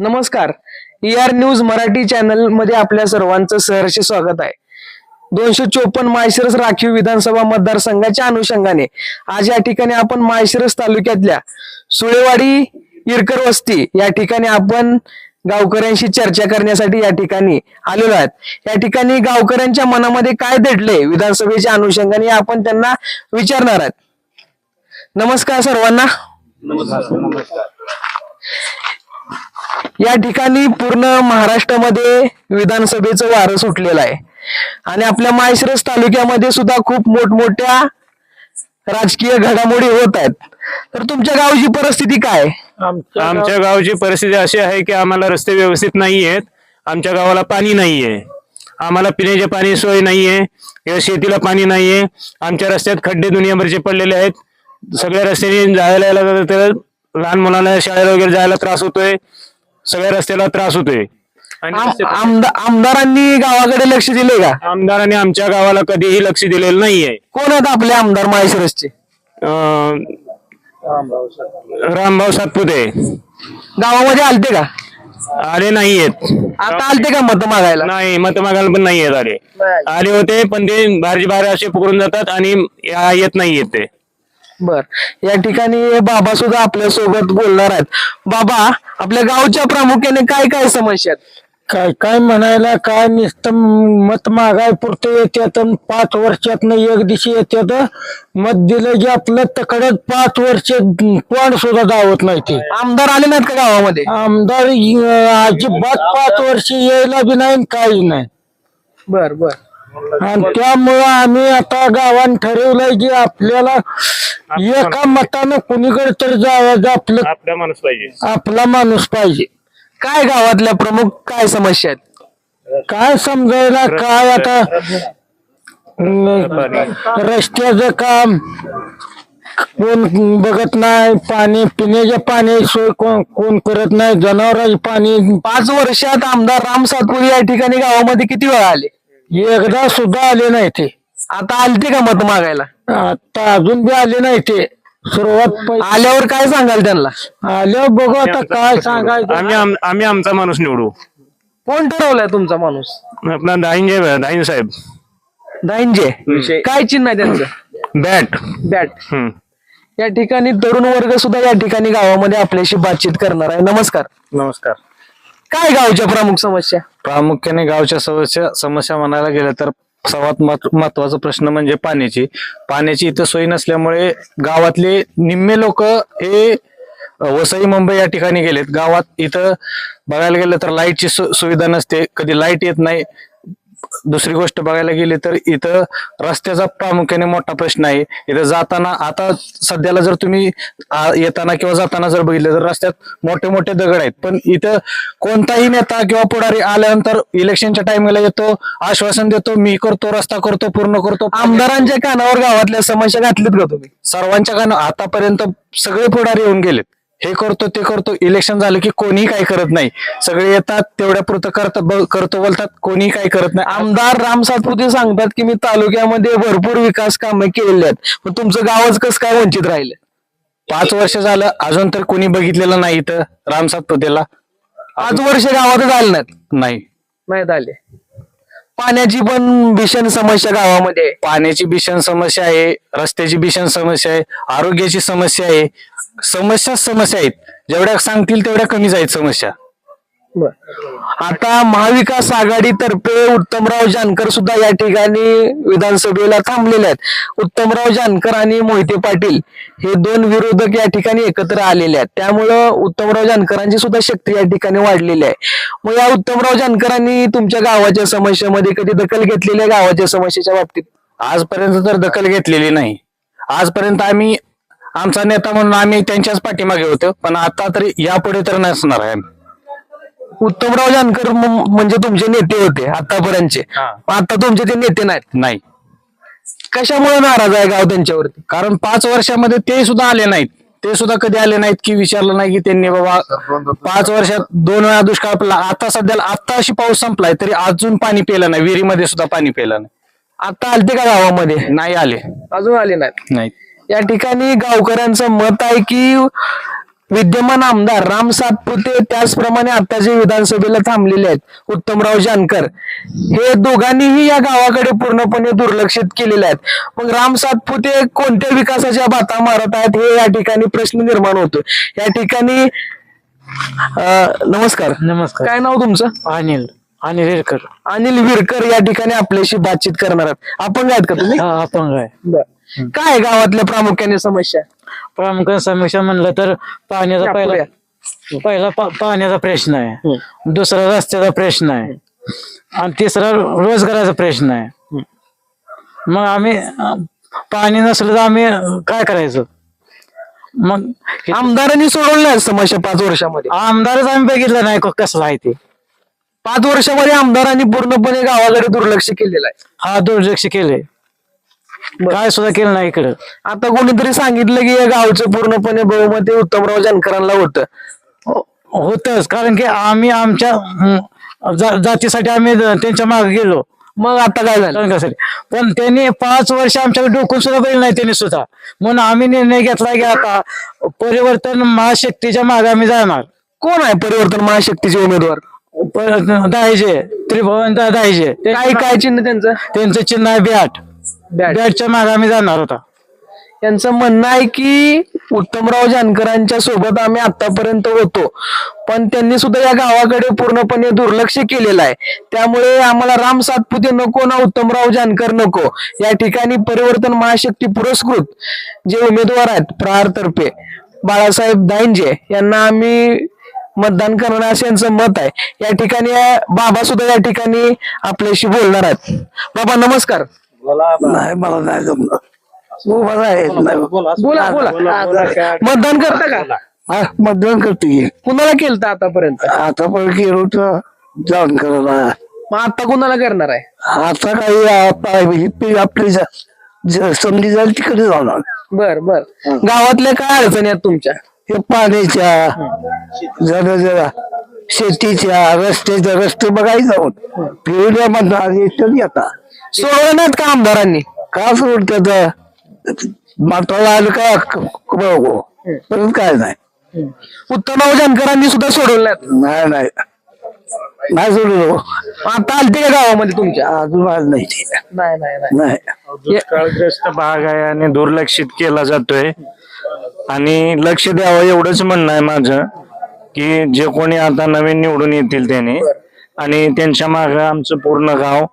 नमस्कार. E R news Marathi चॅनलमध्ये आपल्या सर्वांचं सहर्ष स्वागत आहे. दोनशे चोपन्न माळशिरस राखीव विधानसभा मतदारसंघाच्या अनुषंगाने आज या ठिकाणी आपण माळशिरस तालुक्यातल्या सुळेवाडी इरकर वस्ती या ठिकाणी आपण गावकऱ्यांशी चर्चा करण्यासाठी या ठिकाणी आलेलो आहेत. या ठिकाणी गावकऱ्यांच्या मनामध्ये काय दडले विधानसभेच्या अनुषंगाने आपण त्यांना विचारणार आहेत. नमस्कार सर्वांना. या ठिकाणी पूर्ण महाराष्ट्रामध्ये विधानसभेचं वारं सुटलेलं आहे. आणि आपल्या माळशिरस तालुक्यामध्ये सुद्धा खूप मोठमोठ्या राजकीय घडामोडी होत आहेत. तर तुमच्या गावची परिस्थिती काय? आहे? आमच्या गावची परिस्थिती अशी आहे की आम्हाला रस्ते व्यवस्थित नाही आहेत. आमच्या गावाला पाणी नाहीये आम्हाला पिण्याचे पाणी सोय नाहीये किंवा शेतीला पाणी नाहीये आमच्या रस्त्यात खड्डे दुनियाभरचे पडलेले आहेत. सगळ्या रस्त्याने जायला यायला तर लहान मुलांना शाळेला वगैरे जायला त्रास होतोय. सगळ्या रस्त्याला त्रास होतोय. आणि आम- रस्ते- आमदा- आमदारांनी गावाकडे लक्ष दिले का? आमदारांनी आमच्या गावाला कधीही लक्ष दिलेलं नाहीये. कोण आहेत आपले आमदार माळशिरसचे अं, रामभाऊ सातपुते. गावामध्ये आलते का? आले नाहीयेत. आता आलते का मत मागायला? नाही मत मागायला पण नाही येत आले. आले होते पण ते बाहेरचे बाहेर असे पकडून जातात आणि या- येत नाही येत ते. बर. या ठिकाणी बाबा सुद्धा आपल्यासोबत बोलणार आहेत. बाबा आपल्या गावच्या प्रामुख्याने काय काय समस्या आहेत? काय काय म्हणायला काय नुसतं मत मागाय पुरतं येतात अन पाच वर्षातनं एक दिवशी येतात मत दिलं की आपलं तकडत पाच वर्ष तोंड सुद्धा दावत नाही ते. आमदार आले नाहीत का गावामध्ये? आमदार अं, अजिबात पाच वर्ष यायला बी नाही काही नाही. बर बर. आणि त्यामुळं आम्ही आता गावान ठरवलंय की आपल्याला एका मतानं कुणीकडे तर जावं आपलं आपला माणूस पाहिजे. आपला माणूस पाहिजे. काय गावातल्या प्रमुख काय समस्या आहेत? काय समजायला काय आता अं, रस्त्याचं काम कोण बघत नाही पाणी पिण्याच्या पाणी सोय कोण कोण करत नाही जनावरांचे पाणी पाच वर्षात आमदार राम सातपुते या ठिकाणी गावामध्ये किती वेळा आले? एकदा सुद्धा आले नाही ते. आता आलते का मत मागायला? आता अजून बी आले नाही ते. सुरुवात पै- आल्यावर काय सांगाल त्यांना? आल्यावर बघू आता काय सांगायचं. आम्ही आम- आम्ही आमचा माणूस निवडू. कोण ठरवलाय तुमचा माणूस? आपला दाईंजे दाईन साहेब. दाईंजे काय चिन्ह आहे त्यांचं? बॅट. बॅट. हम्म. या ठिकाणी तरुण वर्ग सुद्धा या ठिकाणी गावामध्ये आपल्याशी बातचीत करणार आहे. नमस्कार. नमस्कार. काय गावच्या प्रमुख समस्या? प्रामुख्याने गावच्या समस्या समस्या म्हणायला गेलं तर सर्वात महत्व- महत्त्वाचा प्रश्न म्हणजे पाण्याची. पाण्याची इथं सोय नसल्यामुळे गावातले निम्मे लोक हे वसई मुंबई या ठिकाणी गेलेत. गावात इथं बघायला गेलं तर लाईटची सु- सुविधा नसते. कधी लाइट येत नाही. दुसरी गोष्ट बघायला गेली तर इथं रस्त्याचा प्रामुख्याने मोठा प्रश्न आहे. इथं जाताना आता सध्याला जर तुम्ही येताना किंवा जाताना जर बघितलं तर रस्त्यात मोठे मोठे दगड आहेत. पण इथं कोणताही नेता किंवा पुढारी आल्यानंतर इलेक्शनच्या टाइमला येतो आश्वासन देतो मी करतो रस्ता करतो पूर्ण करतो. आमदारांच्या कानावर गावातल्या समस्या घातलीत का तुम्ही? सर्वांच्या कान आतापर्यंत सगळे पुढारी येऊन गेलेत. हे करतो ते करतो. इलेक्शन झालं की कोणीही काही करत नाही. सगळे येतात तेवढ्या पुरतं करतात ब- करतो बोलतात कोणीही काही करत नाही. आमदार राम सातपुते सांगतात की मी तालुक्यामध्ये भरपूर विकास कामे केलेली आहेत. पण तुमचं गावच कसं काय वंचित राहिलं? पाच वर्ष झालं अजून तर कोणी बघितलेलं नाही इथं राम सातपुतेला. पाच वर्ष गावातच आले नाहीत. नाही. आले पाण्याची पण भीषण समस्या गावामध्ये. पाण्याची भीषण समस्या आहे रस्त्याची भीषण समस्या आहे आरोग्याची समस्या आहे. समस्या समस्या आहेत. जेवढ्या सांगतील तेवढ्या कमीच आहेत समस्या. आता महाविकास आघाडीतर्फे उत्तमराव जानकर सुद्धा या ठिकाणी विधानसभेला थांबलेले आहेत. उत्तमराव जानकर आणि मोहिते पाटील हे दोन विरोधक या ठिकाणी एकत्र आलेले आहेत. त्यामुळं उत्तमराव जानकरांची सुद्धा शक्ती या ठिकाणी वाढलेली आहे. मग या उत्तमराव जानकरांनी तुमच्या गावाच्या समस्यामध्ये कधी दखल घेतलेली आहे गावाच्या समस्येच्या बाबतीत? आजपर्यंत तर दखल घेतलेली नाही. आजपर्यंत आम्ही आमचा नेता म्हणून आम्ही त्यांच्याच पाठीमागे होतो पण आता तरी यापुढे तर नसणार आहे. उत्तमराव जानकर म- म्हणजे तुमचे नेते होते आतापर्यंतचे. आता तुमचे ते नेते नाहीत. नाही. कशामुळे नाराज आहे गाव त्यांच्यावरती? कारण पाच वर्षामध्ये ते सुद्धा आले नाहीत. ते सुद्धा कधी आले नाहीत की विचारलं नाही की त्यांनी बाबा पाच वर्षात दोन वेळा दुष्काळ पडला. आता सध्याला आता अशी पाऊस संपलाय तरी अजून पाणी पेलं नाही. विहिरीमध्ये सुद्धा पाणी पेलं नाही. आता आलते का गावामध्ये? नाही आले. अजून आले नाहीत. नाही या ठिकाणी गावकऱ्यांचं मत आहे की विद्यमान आमदार राम सातपुते त्याचप्रमाणे आता जे विधानसभेला थांबलेले आहेत उत्तमराव जानकर. हे दोघांनीही या गावाकडे पूर्णपणे दुर्लक्षित केलेले आहेत. मग राम सातपुते कोणत्या विकासाच्या बाता मारत आहेत हे या ठिकाणी प्रश्न निर्माण होतो या ठिकाणी नमस्कार. नमस्कार. काय नाव तुमचं? अनिल अनिल हिरकर. अनिल विरकर या ठिकाणी आपल्याशी बातचीत करणार आहात. आपण आहेत का तुम्ही? अपंग आहे. बरं. काय गावातल्या प्रामुख्याने समस्या? प्रामुख्याने समस्या म्हणलं तर पाण्याचा पहिला पहिला पा- पाण्याचा प्रश्न आहे. दुसरा रस्त्याचा प्रश्न आहे. आणि तिसरा रोजगाराचा प्रश्न आहे. मग आम्ही अं, पाणी नसलं तर आम्ही अं, काय करायचं? मग हे आमदारांनी सोडवल्या समस्या पाच वर्षामध्ये. आमदारच आम्ही बघितलं नाही क- कसला आहे ते. पाच वर्षामध्ये आमदारांनी पूर्णपणे गावाकडे दुर्लक्ष केलेलं आहे. हा दुर्लक्ष केले काय सुद्धा केलं नाही इकडं. आता कोणीतरी सांगितलं की या गावचं पूर्णपणे बहुमत हे उत्तमराव जानकरांना होतं. होतच कारण की आम्ही आमच्या हं, जा- जातीसाठी आम्ही त्यांच्या मागे गेलो. मग आता काय झालं? पण त्यांनी पाच वर्ष आमच्याकडे डोकून सुद्धा बघितलं नाही त्यांनी सुद्धा. म्हणून आम्ही निर्णय घेतला की आता परिवर्तन महाशक्तीच्या मागे आम्ही जाणार. कोण आहे परिवर्तन महाशक्तीचे उमेदवार? दाहिजे त्रिभुवन दा- दाहिजे. काय काय चिन्ह त्यांचं? त्यांचं चिन्ह आहे बॅट बॅट. बॅटच्या मागे आम्ही जाणार होता. यांचं म्हणणं आहे की उत्तमराव जानकरांच्या सोबत आम्ही आतापर्यंत होतो. पण त्यांनी सुद्धा या गावाकडे पूर्णपणे दुर्लक्ष केलेलं आहे. त्यामुळे आम्हाला राम सातपुते नको ना उत्तमराव जानकर नको. या ठिकाणी परिवर्तन महाशक्ती पुरस्कृत जे उमेदवार आहेत प्रहार तर्फे बाळासाहेब दाईंजे यांना आम्ही मतदान करणार असं यांचं मत आहे. या ठिकाणी बाबा सुद्धा या ठिकाणी आपल्याशी बोलणार आहेत. बाबा नमस्कार. नाही मला नाही जमलं उभा आहे बोला बोला मतदान करता का? मतदान करते कुणाला केलं आतापर्यंत? आता पण तर जाऊन करायला. मग आता कुणाला करणार आहे? आता काही आप- आपली ज- ज- संधी जाईल तिकडे जाणार. बर बर. गावातल्या काय अडचणी आहेत तुमच्या? हे पाण्याच्या जरा जरा. शेतीच्या रस्त्याच्या रस्ते बघायला जाऊन फिरल्या म्हणतात येतात आता सोडवलं नाहीत का आमदारांनी का सोडतात माताला आलं का परत काय नाही. उत्तमराव जानकरांनी सुद्धा सोडवलं नाहीत. नाही नाही. नाही सोडलो आता आलते का गावामध्ये तुमच्या? अजून आलं नाही ते. नाही नाही नाही. नाही. दुष्काळग्रस्त भाग आहे आणि दुर्लक्षित केला जातोय. आणि लक्ष द्यावं एवढंच म्हणणं आहे माझं की जे कोणी आता नवीन निवडून येतील त्याने आणि त्यांच्या माग आमचं पूर्ण गाव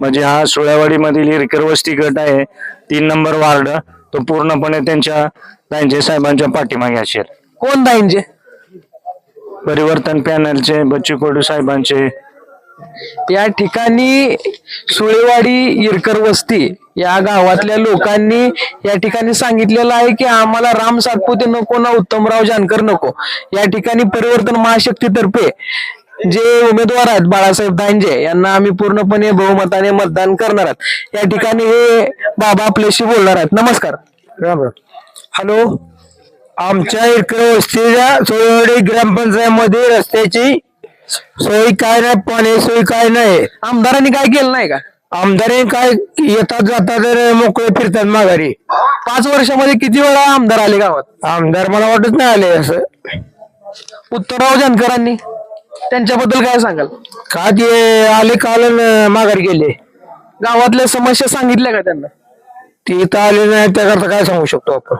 म्हणजे हा सुळेवाडी मधील हिरकर वस्ती गट आहे तीन नंबर वार्ड तो पूर्णपणे त्यांच्या त्यांचे साहेबांच्या पाठीमागे असेल. कोण दाईंचे परिवर्तन पॅनलचे बच्चू कडू साहेबांचे. या ठिकाणी सुळेवाडी इरकर वस्ती या गावातल्या लोकांनी या ठिकाणी सांगितलेलं आहे की आम्हाला राम सातपुते नको ना उत्तमराव जानकर नको. या ठिकाणी परिवर्तन महाशक्तीतर्फे जे उमेदवार आहेत बाळासाहेब दांजे यांना आम्ही पूर्णपणे बहुमताने मतदान करणार आहोत. या ठिकाणी हे बाबा आपल्याशी बोलणार आहेत. नमस्कार. हॅलो. आमच्या इकडे वस्तीच्या सोयवाडी ग्रामपंचायतमध्ये रस्त्याची सोय काय नाही पाणी सोय काय नाही. आमदारांनी काय केलं नाही का? आमदार काय येतात जातात मोकळे फिरतात माघारी. पाच वर्षामध्ये किती वेळा आमदार आले गावात? आमदार मला वाटत नाही आले असं. उत्तमराव जानकरांनी. त्यांच्याबद्दल काय सांगाल? का ते आले काल न माघारी गेले. गावातल्या समस्या सांगितल्या का त्यांना? ते इथं आले नाही त्याकरता काय सांगू शकतो आपण?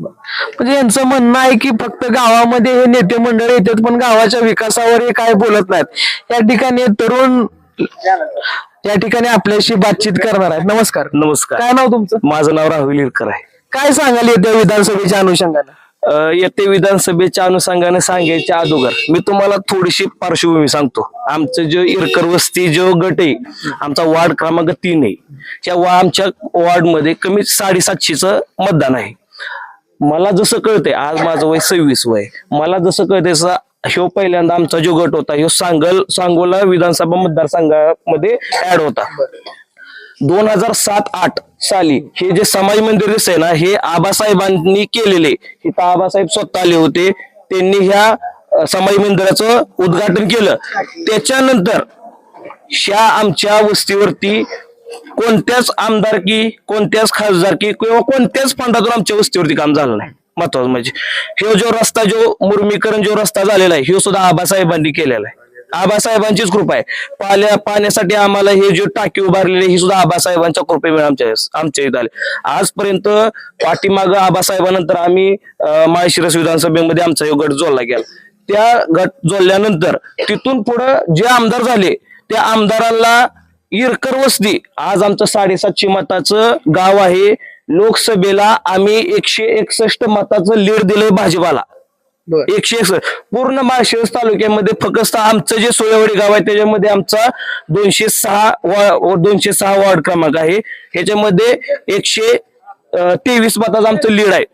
म्हणजे यांचं म्हणणं आहे की फक्त गावामध्ये हे नेते मंडळ येतात पण गावाच्या विकासावर हे काय बोलत नाहीत. या ठिकाणी तरुण या ठिकाणी आपल्याशी बातचीत करणार आहेत. नमस्कार. नमस्कार. काय नाव तुमचं? माझं नाव राहुल इरकर आहे. काय सांगाल येत्या विधानसभेच्या अनुषंगाने? येते विधानसभेच्या अनुषंगाने सांगायच्या अगोदर. मी तुम्हाला थोडीशी पार्श्वभूमी सांगतो. आमचं जो इरकर वस्ती जो गट आहे आमचा वार्ड क्रमांक तीन आहे. त्या वा आमच्या वार्डमध्ये कमी साडेसातशेचं मतदान आहे. मला जसं कळतंय आज माझं वय सव्वीस वय मला जसं कळतंय ह्यो पहिल्यांदा आमचा जो गट होता ह्यो सांगल सांगोला विधानसभा मतदारसंघामध्ये ऍड होता. दोन हजार सात आठ साली हे जे समाज मंदिर आहे ना हे आबासाहेबांनी केलेले. इथं आबासाहेब स्वतः आले होते. त्यांनी ह्या समाई समाज मंदिराचं उद्घाटन केलं. त्याच्यानंतर ह्या आमच्या वस्तीवरती कोणत्याच आमदारकी कोणत्याच खासदारकी किंवा कोणत्याच फंडातून आमच्या वस्तीवरती काम झालं नाही. महत्वाचं म्हणजे हे जो रस्ता जो मुर्मीकरण जो रस्ता झालेला आहे हे सुद्धा आबासाहेबांनी केलेला आहे. आबासाहेबांचीच कृपा आहे. पाल्या पाण्यासाठी आम्हाला हे जे टाकी उभारलेली ही सुद्धा आबासाहेबांच्या कृपेमुळे आमच्या आमच्या इथं आले. आजपर्यंत पाठीमाग आबासाहेबानंतर आम्ही माळशिरस विधानसभेमध्ये आमचा गट जोडला गेला. त्या गट जोडल्यानंतर तिथून पुढं जे आमदार झाले त्या आमदारांना इरकर वस्ती आज आमचं साडेसातशे मताचं गाव आहे. लोकसभेला आम्ही एकशे एकसष्ट मताचं लीड दिलंय भाजपाला. एकशे एकसष्ट. पूर्ण माळशिरस तालुक्यामध्ये फक्त आमचं जे सोयवाडी गाव आहे त्याच्यामध्ये आमचा दोनशे सहा वा दोनशे सहा वॉर्ड क्रमांक आहे. ह्याच्यामध्ये एकशे अं, तेवीस मताचं आमचं लीड आहे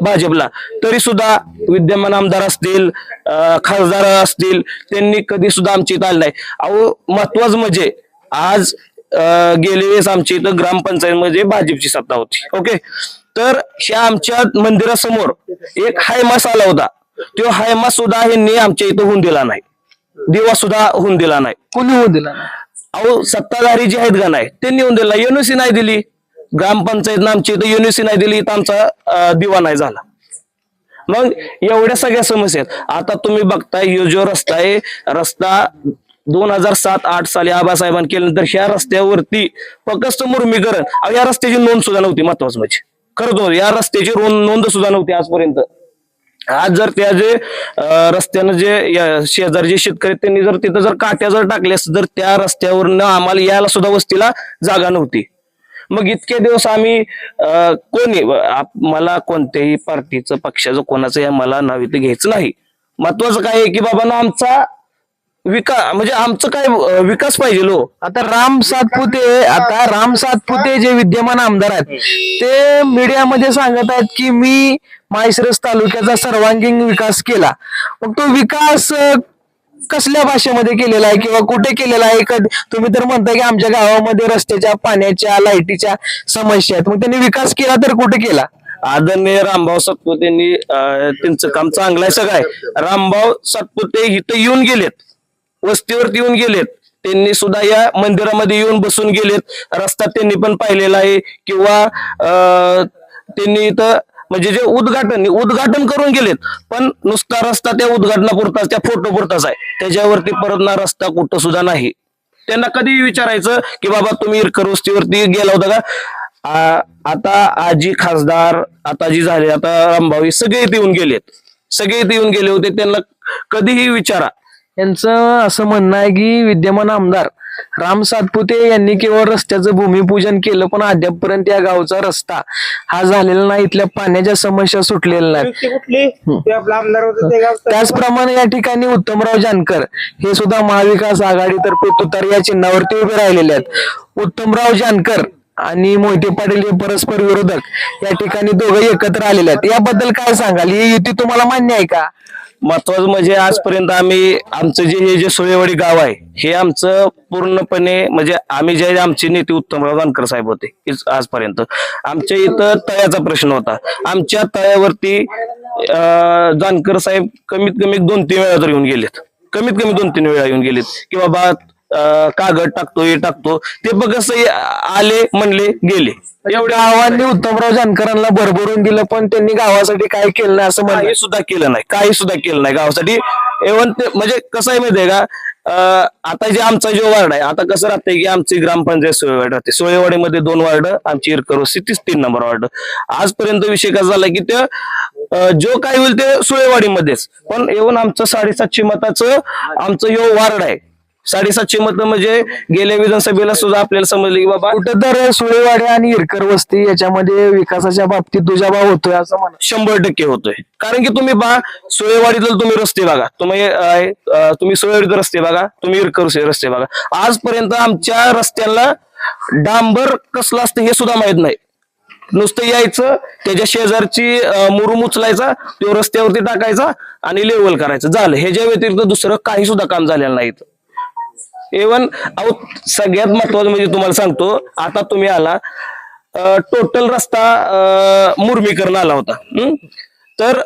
भाजपला. तरी सुद्धा विद्यमान आमदार असतील अं, खासदार असतील त्यांनी कधी सुद्धा आमच्या इथं आलं नाही. अहो महत्वाचं म्हणजे आज अं, गेले वेळेस आमच्या इथं ग्रामपंचायत भाजपची सत्ता होती. ओके? तर ह्या आमच्या मंदिरासमोर एक हायमास आला होता. तो हायमास सुद्धा ह्यांनी आमच्या इथं होऊन दिला नाही. दिवा सुद्धा होऊन दिला नाही. कोणी होऊ दिला अहो सत्ताधारी जे आहेत का नाही त्यांनी येऊन दिला. युनिव्हर्सिटी नाही दिली. ग्रामपंचायतनं आमची इथं युनिव्हर्सिटी नाही दिली इथं आमचा दिवा नाही झाला. मग एवढ्या सगळ्या समस्या आहेत. आता तुम्ही बघताय ह्यो जो रस्ता आहे रस्ता दोन हजार सात आठ साली आबासाहेबांनी केल्यानंतर ह्या रस्त्यावरती फक्त मुर्मीकरण. या रस्त्याची नोंद सुद्धा नव्हती महत्वाचं म्हणजे. होतं, या रस्त्याची नोंद सुद्धा नव्हती आजपर्यंत. आज जर त्या जे रस्त्यानं जे शेजारी जे शेतकरी त्यांनी जर तिथं जर काट्या जर टाकले तर त्या रस्त्यावरनं आम्हाला यायला सुद्धा वस्तीला जागा नव्हती. मग इतके दिवस आम्ही कोणी मला कोणत्याही पार्टीचं पक्षाचं कोणाचं मला नाव इथं घ्यायचं नाही. महत्वाचं काय आहे की बाबा ना आमचा विकास म्हणजे आमचं काय विकास पाहिजे लो आता राम सातपुते आता राम सातपुते जे विद्यमान आमदार आहेत ते मीडियामध्ये सांगत आहेत की मी माळशिरस तालुक्याचा सर्वांगीण विकास केला. मग तो विकास कसल्या भाषेमध्ये केलेला आहे किंवा कुठे केलेला आहे? कधी तुम्ही तर म्हणता की आमच्या गावामध्ये रस्त्याच्या पाण्याच्या लाईटीच्या समस्या आहेत. मग त्यांनी विकास केला तर कुठे केला? आदरणीय रामभाऊ सातपुते यांनी त्यांचं काम चांगलं आहे सगळं आहे. रामभाऊ सातपुते इथं येऊन गेलेत. वस्तीवरती येऊन गेलेत. त्यांनी सुद्धा या मंदिरामध्ये येऊन बसून गेलेत. रस्ता त्यांनी पण पाहिलेला आहे. किंवा त्यांनी इथं म्हणजे जे उद्घाटन उद्घाटन करून गेलेत पण नुसता रस्ता त्या उद्घाटनापुरताच त्या फोटो पुरताच आहे. त्याच्यावरती परत ना रस्ता कुठं सुद्धा नाही. त्यांना कधी विचारायचं की बाबा तुम्ही इरकर वस्तीवरती गेला होता का? आ- आता आजी खासदार आता जी झाले आता रामभाऊ सगळे इथे येऊन गेलेत. सगळे इथे येऊन गेले होते. त्यांना कधीही विचारा. यांचं असं म्हणणं आहे की विद्यमान आमदार राम सातपुते यांनी केवळ रस्त्याचं भूमिपूजन केलं पण अद्यापपर्यंत या गावचा रस्ता हा झालेला नाही. इथल्या पाण्याच्या समस्या सुटलेल्या नाहीत. त्याचप्रमाणे या ठिकाणी उत्तमराव जानकर हे सुद्धा महाविकास आघाडीतर्फे तुतार या चिन्हावरती उभे राहिलेले आहेत. उत्तमराव जानकर आणि मोहिते पाटील हे परस्पर विरोधक या ठिकाणी दोघे एकत्र आलेले आहेत. याबद्दल काय सांगाल? ही युती तुम्हाला मान्य आहे का? महत्वाचं म्हणजे आजपर्यंत आम्ही आमचं जे हे जे सोयेवाडी गाव आहे हे आमचं पूर्णपणे म्हणजे आम्ही जे आमचे नेते उत्तमराव जानकर साहेब होते आजपर्यंत. आमच्या इथं तळ्याचा प्रश्न होता. आमच्या तळ्यावरती जानकर साहेब कमीत कमी दोन तीन वेळा तर येऊन गेलेत. कमीत कमी दोन तीन वेळा येऊन गेलेत. की बाबा कागद टाकतो हे टाकतो. ते बघ कसं आले म्हणले गेले. एवढ्या गावांनी उत्तमराव जानकरांना भरभरून दिलं पण त्यांनी गावासाठी काय केलं नाही असं म्हणजे सुद्धा केलं नाही. काही सुद्धा केलं नाही गावासाठी. एवन ते म्हणजे कसं आहे माहितीये का? आता जे आमचा जो वार्ड आहे आता कसं राहतंय की आमची ग्रामपंचायत सोयवाड राहते. सोयवाडीमध्ये दोन वार्ड आमची इरकरोसी तीस तीन नंबर वार्ड. आजपर्यंत विषय कसा झाला की ते जो काय होईल ते सोयवाडीमध्येच. पण येऊन आमचं साडेसातशे मताचं आमचं यो वार्ड आहे. साडेसातशे मत म्हणजे गेल्या विधानसभेला सुद्धा आपल्याला समजलं की बाबा कुठं तर सुळेवाडी आणि हिरकर वस्ती याच्यामध्ये विकासाच्या बाबतीत दुजाभाव होतोय असं म्हणा शंभर टक्के होतोय. कारण की तुम्ही पहा सोयवाडीतलं तुम्ही रस्ते बघा. तुम्ही अं, तुम्ही सोयवाडीत रस्ते बघा तुम्ही इरकर रस्ते बघा. आजपर्यंत आमच्या रस्त्याला डांबर कसलं असतं हे सुद्धा माहीत नाही. नुसतं यायचं त्याच्या शेजारची अं, मुरुम उचलायचा तो रस्त्यावरती टाकायचा आणि लेवल करायचं. झालं. ह्याच्या व्यतिरिक्त दुसरं काही सुद्धा काम झालेलं नाही इथं. इव्हन अहो सगळ्यात महत्वाचं म्हणजे तुम्हाला सांगतो आता तुम्ही आला टोटल रस्ता मुर्मीकरण आला होता. हं? तर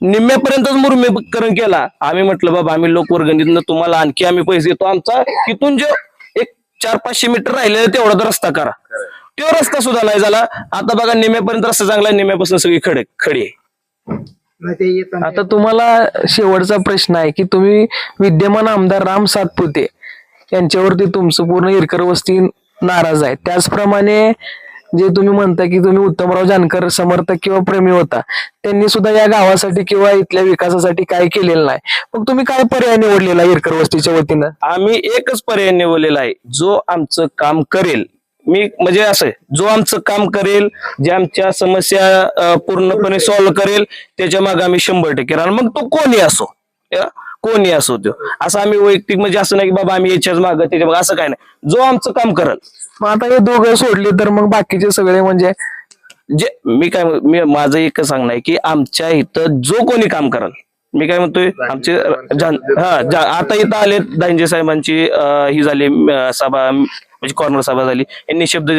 निम्म्यापर्यंतच मुर्मीकरण केला. आम्ही म्हटलं बाबा आम्ही लोकवर्गणीतनं तुम्हाला आणखी आम्ही पैसे देतो. आमचा तिथून जो एक चार पाचशे मीटर राहिलेला तेवढा तर रस्ता करा. तो रस्ता सुद्धा नाही झाला. आता बघा निम्म्यापर्यंत रस्ता चांगला निम्म्यापासून सगळी खडे खडी आहे. आता तुम्हाला शेवटचा प्रश्न आहे की तुम्ही विद्यमान आमदार राम सातपुते यांच्यावरती तुमचं पूर्ण इरकर वस्ती नाराज आहे. त्याचप्रमाणे जे तुम्ही म्हणता की तुम्ही उत्तमराव जानकर समर्थक किंवा प्रेमी होता त्यांनी सुद्धा या गावासाठी किंवा इथल्या विकासासाठी काय केलेलं नाही. मग तुम्ही काय पर्याय निवडलेला इरकर वस्तीच्या वतीनं? आम्ही एकच पर्याय निवडलेला आहे. जो आमचं काम करेल मी म्हणजे असं आहे, जो आमचं काम करेल जे आमच्या समस्या पूर्णपणे सॉल्व्ह करेल त्याच्यामागे आम्ही शंभर टक्के राहणार. मग तो कोणी असो या, कोणी असो तो असं आम्ही वैयक्तिक म्हणजे असं नाही की बाबा आम्ही याच्याच मागं त्याच्या मागं असं काय नाही. जो आमचं काम करेल. मग आता हे दोघं सोडले तर मग बाकीचे सगळे म्हणजे? जे मी काय मी माझं एकच सांगणं आहे की आमच्या इथं जो कोणी काम कराल. मी काय म्हणतोय आमचे हा आता इथं आले दांजे साहेबांची ही झाली सभा म्हणजे कॉर्नर सभा झाली. यांनी शब्द